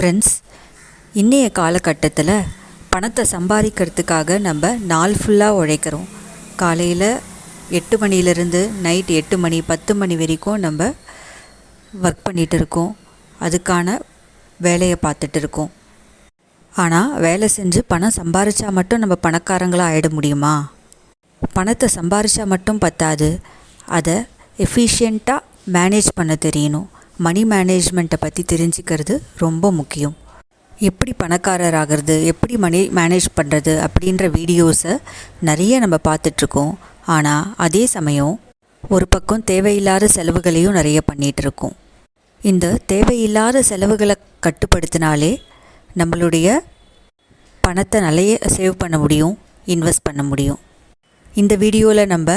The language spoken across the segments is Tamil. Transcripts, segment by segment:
ஃப்ரெண்ட்ஸ் இன்றைய காலகட்டத்தில் பணத்தை சம்பாதிக்கிறதுக்காக நம்ம நாள் ஃபுல்லாக உழைக்கிறோம். காலையில் எட்டு மணிலேருந்து நைட் எட்டு மணி பத்து மணி வரைக்கும் நம்ம ஒர்க் பண்ணிகிட்டு இருக்கோம். அதுக்கான வேலையை பார்த்துட்டு இருக்கோம். ஆனால் வேலை செஞ்சு பணம் சம்பாரிச்சா மட்டும் நம்ம பணக்காரங்களாக ஆகிட முடியுமா? பணத்தை சம்பாரித்தா மட்டும் பத்தாது. அதை எஃபிஷியண்ட்டாக மேனேஜ் பண்ண தெரியணும். மணி மேனேஜ்மெண்ட்டை பற்றி தெரிஞ்சுக்கிறது ரொம்ப முக்கியம். எப்படி பணக்காரர் ஆகிறது எப்படி மணி மேனேஜ் பண்ணுறது அப்படின்ற வீடியோஸை நிறைய நம்ம பார்த்துட்ருக்கோம். ஆனால் அதே சமயம் ஒரு பக்கம் தேவையில்லாத செலவுகளையும் நிறைய பண்ணிகிட்ருக்கோம் இந்த தேவையில்லாத செலவுகளை கட்டுப்படுத்தினாலே நம்மளுடைய பணத்தை நிறைய சேவ் பண்ண முடியும் இன்வெஸ்ட் பண்ண முடியும். இந்த வீடியோவில் நம்ம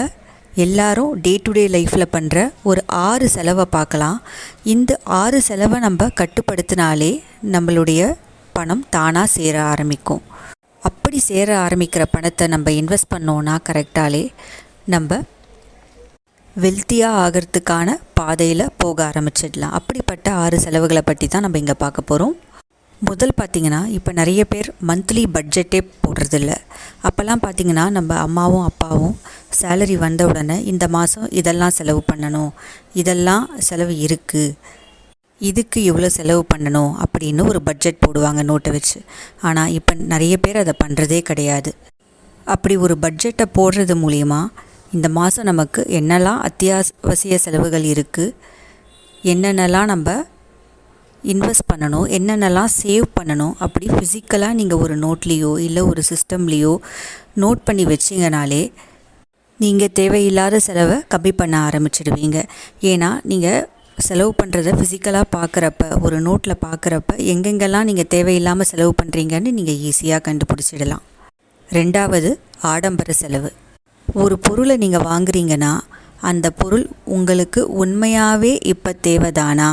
எல்லாரும் டே டு டே லைஃப்பில் பண்ணுற ஒரு ஆறு செலவை பார்க்கலாம். இந்த ஆறு செலவை நம்ம கட்டுப்படுத்தினாலே நம்மளுடைய பணம் தானாக சேர ஆரம்பிக்கும். அப்படி சேர ஆரம்பிக்கிற பணத்தை நம்ம இன்வெஸ்ட் பண்ணோன்னா கரெக்டாலே நம்ம வெல்த்தியாக ஆகிறதுக்கான பாதையில் போக ஆரம்பிச்சிடலாம். அப்படிப்பட்ட ஆறு செலவுகளை பற்றி தான் நம்ம இங்கே பார்க்க போகிறோம் முதல் பார்த்திங்கன்னா இப்போ நிறைய பேர் மந்த்லி பட்ஜெட்டே போடுறதில்ல. அப்போல்லாம் பார்த்திங்கன்னா நம்ம அம்மாவும் அப்பாவும் சேலரி வந்த உடனே இந்த மாதம் இதெல்லாம் செலவு பண்ணணும். இதெல்லாம் செலவு இருக்குது இதுக்கு இவ்வளோ செலவு பண்ணணும் அப்படின்னு ஒரு பட்ஜெட் போடுவாங்க நோட்டை வச்சு. ஆனால் இப்போ நிறைய பேர் அதை பண்ணுறதே கிடையாது. அப்படி ஒரு பட்ஜெட்டை போடுறது மூலிமா இந்த மாதம் நமக்கு என்னெல்லாம் அத்தியாவசிய செலவுகள் இருக்குது என்னென்னலாம் நம்ம இன்வெஸ்ட் பண்ணணும் என்னென்னலாம் சேவ் பண்ணணும் அப்படி ஃபிசிக்கலாக நீங்கள் ஒரு நோட்லேயோ இல்லை ஒரு சிஸ்டம்லேயோ நோட் பண்ணி வச்சிங்கனாலே நீங்கள் தேவையில்லாத செலவை கம்மி பண்ண ஆரம்பிச்சிடுவீங்க. ஏன்னா நீங்கள் செலவு பண்ணுறத ஃபிசிக்கலாக பார்க்குறப்ப ஒரு நோட்டில் பார்க்குறப்ப எங்கெங்கெல்லாம் நீங்கள் தேவையில்லாமல் செலவு பண்ணுறீங்கன்னு நீங்கள் ஈஸியாக கண்டுபிடிச்சிடலாம். ரெண்டாவது ஆடம்பர செலவு. ஒரு பொருளை நீங்கள் வாங்குறீங்கன்னா அந்த பொருள் உங்களுக்கு உண்மையாகவே இப்போ தேவைதானா?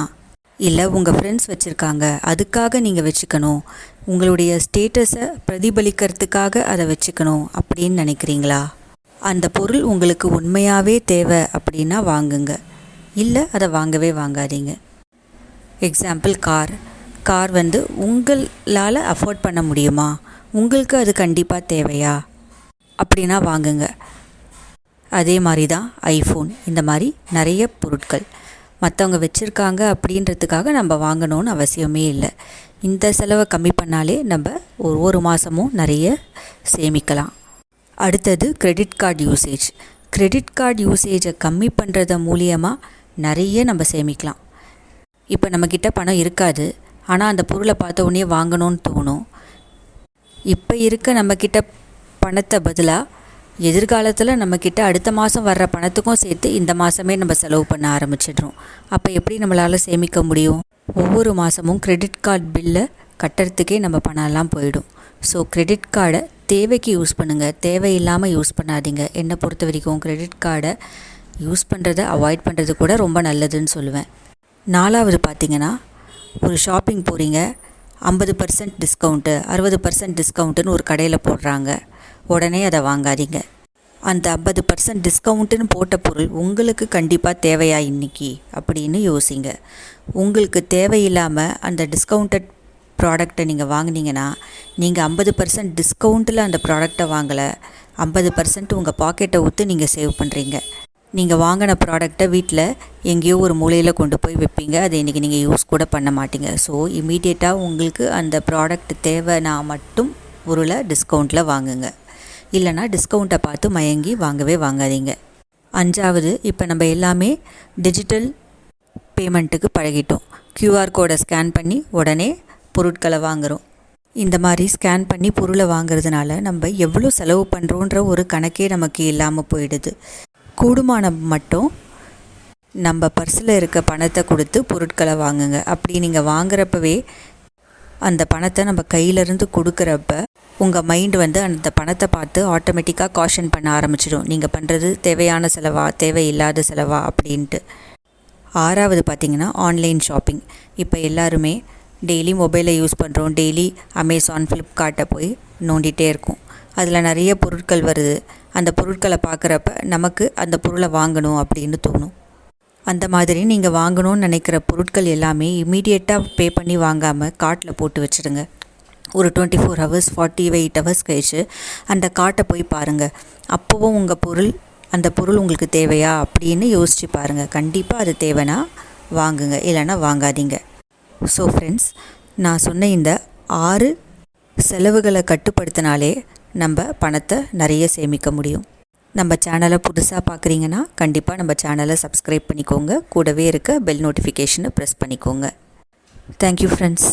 இல்லை உங்கள் ஃப்ரெண்ட்ஸ் வச்சுருக்காங்க. அதுக்காக நீங்கள் வச்சுக்கணும். உங்களுடைய ஸ்டேட்டஸை பிரதிபலிக்கிறதுக்காக அதை வச்சுக்கணும் அப்படின்னு நினைக்கிறீங்களா? அந்த பொருள் உங்களுக்கு உண்மையாகவே தேவை அப்படின்னா வாங்குங்க. இல்லை அதை வாங்கவே வாங்காதீங்க. எக்ஸாம்பிள் கார் கார் வந்து உங்களால் அஃபோர்ட் பண்ண முடியுமா? உங்களுக்கு அது கண்டிப்பாக தேவையா? அப்படின்னா வாங்குங்க. அதே மாதிரி தான் ஐஃபோன் இந்த மாதிரி நிறைய பொருட்கள். மற்றவங்க வச்சுருக்காங்க அப்படின்றதுக்காக நம்ம வாங்கணும்னு அவசியமே இல்லை. இந்த செலவை கம்மி பண்ணாலே நம்ம ஒரு ஒரு மாதமும் நிறைய சேமிக்கலாம். அடுத்தது credit card usage credit card யூசேஜை கம்மி பண்ணுறது மூலியமாக நிறைய நம்ம சேமிக்கலாம். இப்போ நம்மக்கிட்ட பணம் இருக்காது. ஆனால் அந்த பொருளை பார்த்த உடனே வாங்கணும்னு தோணும். இப்போ இருக்க நம்மக்கிட்ட பணத்தை பதிலாக எதிர்காலத்தில் நம்மக்கிட்ட அடுத்த மாதம் வர்ற பணத்துக்கும் சேர்த்து இந்த மாதமே நம்ம செலவு பண்ண ஆரம்பிச்சிடுறோம். அப்போ எப்படி நம்மளால் சேமிக்க முடியும்? ஒவ்வொரு மாதமும் கிரெடிட் கார்டு பில்லை கட்டுறதுக்கே நம்ம பணம்லாம் போயிடும். ஸோ கிரெடிட் கார்டை தேவைக்கு யூஸ் பண்ணுங்கள் தேவையில்லாமல் யூஸ் பண்ணாதீங்க. என்னை பொறுத்த வரைக்கும் கிரெடிட் கார்டை யூஸ் பண்ணுறதை அவாய்ட் பண்ணுறது கூட ரொம்ப நல்லதுன்னு சொல்லுவேன். நாலாவது பார்த்திங்கன்னா ஒரு ஷாப்பிங் போகிறீங்க ஐம்பது பர்சன்ட் டிஸ்கவுண்ட்டு அறுபது பர்சன்ட் டிஸ்கவுண்ட்டுன்னு ஒரு கடையில் போடுறாங்க. உடனே அதை வாங்காதீங்க. அந்த ஐம்பது பர்சன்ட் டிஸ்கவுண்ட்டுன்னு போட்ட பொருள் உங்களுக்கு கண்டிப்பாக தேவையா இன்றைக்கி அப்படின்னு யோசிங்க. உங்களுக்கு தேவையில்லாமல் அந்த டிஸ்கவுண்டட் ப்ராடக்டை நீங்கள் வாங்கினீங்கன்னா நீங்கள் ஐம்பது பர்சன்ட் டிஸ்கவுண்ட்டில் அந்த ப்ராடக்டை வாங்கலை ஐம்பது பர்சன்ட் உங்கள் பாக்கெட்டை ஊற்று நீங்கள் சேவ் பண்ணுறீங்க நீங்கள் வாங்கின ப்ராடக்டை வீட்டில் எங்கேயோ ஒரு மூலையில் கொண்டு போய் வைப்பீங்க. அதை இன்றைக்கி நீங்கள் யூஸ் கூட பண்ண மாட்டீங்க. ஸோ இமீடியட்டாக உங்களுக்கு அந்த ப்ராடக்ட் தேவைன்னா மட்டும் பொருளை டிஸ்கவுண்ட்டில் வாங்குங்க. இல்லைனா டிஸ்கவுண்ட்டை பார்த்து மயங்கி வாங்கவே வாங்காதீங்க. அஞ்சாவது இப்போ நம்ம எல்லாமே டிஜிட்டல் பேமெண்ட்டுக்கு பழகிட்டோம். க்யூஆர் கோடை ஸ்கேன் பண்ணி உடனே பொருட்களை வாங்குகிறோம் இந்த மாதிரி ஸ்கேன் பண்ணி பொருளை வாங்குறதுனால நம்ம எவ்வளோ செலவு பண்ணுறோன்ற ஒரு கணக்கே நமக்கு இல்லாமல் போயிடுது. கூடுமானம் மட்டும் நம்ம பர்ஸில் இருக்க பணத்தை கொடுத்து பொருட்களை வாங்குங்க. அப்படி நீங்கள் வாங்குறப்பவே அந்த பணத்தை நம்ம கையிலேருந்து கொடுக்குறப்ப உங்கள் மைண்ட் வந்து அந்த பணத்தை பார்த்து ஆட்டோமேட்டிக்காக காஷன் பண்ண ஆரம்பிச்சிடும். நீங்கள் பண்ணுறது தேவையான செலவா தேவையில்லாத செலவா அப்படின்ட்டு. ஆறாவது பார்த்திங்கன்னா ஆன்லைன் ஷாப்பிங் இப்போ எல்லாருமே டெய்லி மொபைலை யூஸ் பண்ணுறோம் டெய்லி அமேசான் ஃப்ளிப்கார்ட்டை போய் நோண்டிகிட்டே இருக்கும். அதில் நிறைய பொருட்கள் வருது. அந்த பொருட்களை பார்க்குறப்ப நமக்கு அந்த பொருளை வாங்கணும் அப்படின்னு தோணும். அந்த மாதிரி நீங்கள் வாங்கணும்னு நினைக்கிற பொருட்கள் எல்லாமே இமீடியட்டாக பே பண்ணி வாங்காமல் கார்ட்டில் போட்டு வச்சுடுங்க. ஒரு twenty four hours forty eight hours கழிச்சு அந்த காட்டை போய் பாருங்கள் அப்போவும் உங்கள் பொருள் அந்த பொருள் உங்களுக்கு தேவையா அப்படின்னு யோசித்து பாருங்கள் கண்டிப்பாக அது தேவைன்னா வாங்குங்க இல்லைன்னா வாங்காதீங்க. ஸோ ஃப்ரெண்ட்ஸ் நான் சொன்ன இந்த ஆறு செலவுகளை கட்டுப்படுத்தினாலே நம்ம பணத்தை நிறைய சேமிக்க முடியும். நம்ம சேனலை புதுசாக பார்க்குறீங்கன்னா கண்டிப்பாக நம்ம சேனலை சப்ஸ்கிரைப் பண்ணிக்கோங்க. கூடவே இருக்க பெல் நோட்டிஃபிகேஷனை ப்ரெஸ் பண்ணிக்கோங்க. Thank you friends